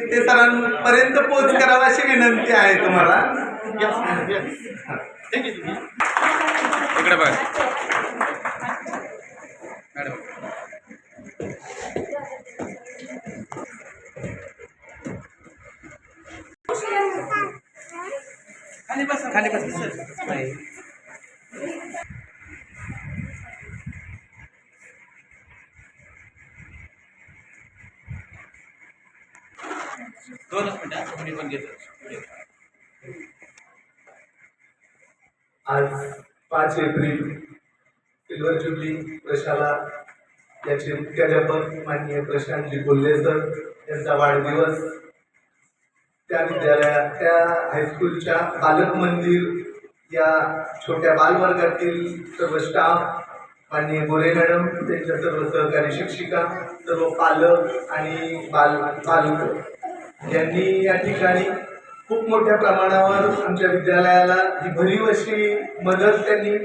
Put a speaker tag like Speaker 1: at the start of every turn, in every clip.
Speaker 1: ते सरांपर्यंत पोच करावा अशी विनंती आहे तुम्हाला.
Speaker 2: इकडे बघा. मॅडम खाली बस. खाली बस. दोनच मिनिटं पण घेतो.
Speaker 3: आज पाच एप्रिल सिल्वर जुबली प्रशाला याचे मुख्याध्यापक माननीय प्रशांतजी कोल्हे सर यांचा वाढदिवस. त्या विद्यालयात त्या हायस्कूलच्या बालक मंदिर या छोट्या बालवर्गातील सर्व स्टाफ माननीय गोरे मॅडम त्यांच्या सर्व सहकारी शिक्षिका सर्व पालक आणि बाल बालक यांनी या ठिकाणी खूप मोठ्या प्रमाणावर आमच्या विद्यालयाला ही भरीव अशी मदत त्यांनी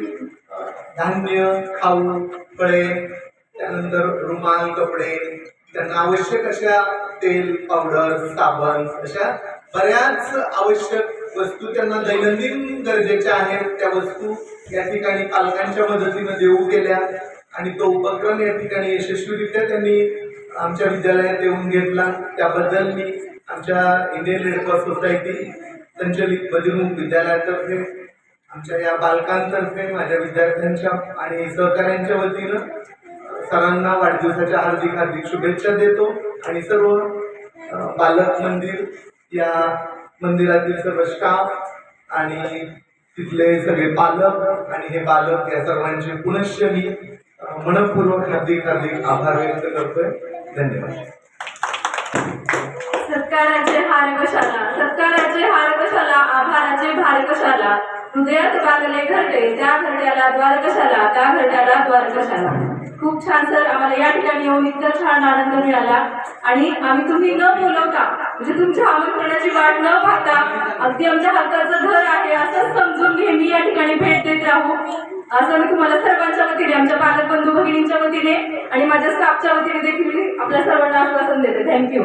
Speaker 3: धान्य खाऊ फळे त्यानंतर रुमाल कपडे त्यांना आवश्यक अशा तेल पावडर साबण अशा बऱ्याच आवश्यक वस्तू त्यांना दैनंदिन गरजेच्या आहेत. त्या वस्तू या ठिकाणी पालकांच्या मदतीनं देऊ गेल्या आणि तो उपक्रम या ठिकाणी यशस्वीरित्या त्यांनी आमच्या विद्यालयात येऊन घेतला. त्याबद्दल मी आमच्या इंडियन रेडक्रॉस सोसायटी संचलित बदिरमुख विद्यालयातर्फे आमच्या या बालकांतर्फे माझ्या विद्यार्थ्यांच्या आणि सहकाऱ्यांच्या वतीनं सरांना वाढदिवसाच्या हार्दिक हार्दिक शुभेच्छा देतो. आणि सर्व बालक मंदिर या मंदिरातील सर्व स्टाफ आणि तिथले सगळे पालक आणि हे बालक या सर्वांचे पुनश्च मी मनपूर्वक हार्दिक हार्दिक आभार व्यक्त करतोय. धन्यवाद.
Speaker 4: सत्काराचे हार कशाला? सत्काराचे हार कशाला? आभाराचे भार कशाला? हृदयात बांधले घरटे त्या घरट्याला द्वार कशाला? त्या घरट्याला द्वार कशाला? खूप छान सर. आम्हाला या ठिकाणी येऊन इतका छान आनंद मिळाला. आणि आम्ही तुम्ही न बोलवता म्हणजे तुमच्या आमंत्रणाची वाट न पाहता अगदी आमच्या हक्काचं घर आहे असं समजून नेहमी या ठिकाणी भेट देत राहू. असं मी तुम्हाला सर्वांच्या वतीने आमच्या पालक बंधू भगिनींच्या वतीने आणि माझ्या स्टाफच्या वतीने देखील आपल्या सर्वांना आश्वासन देते. थँक्यू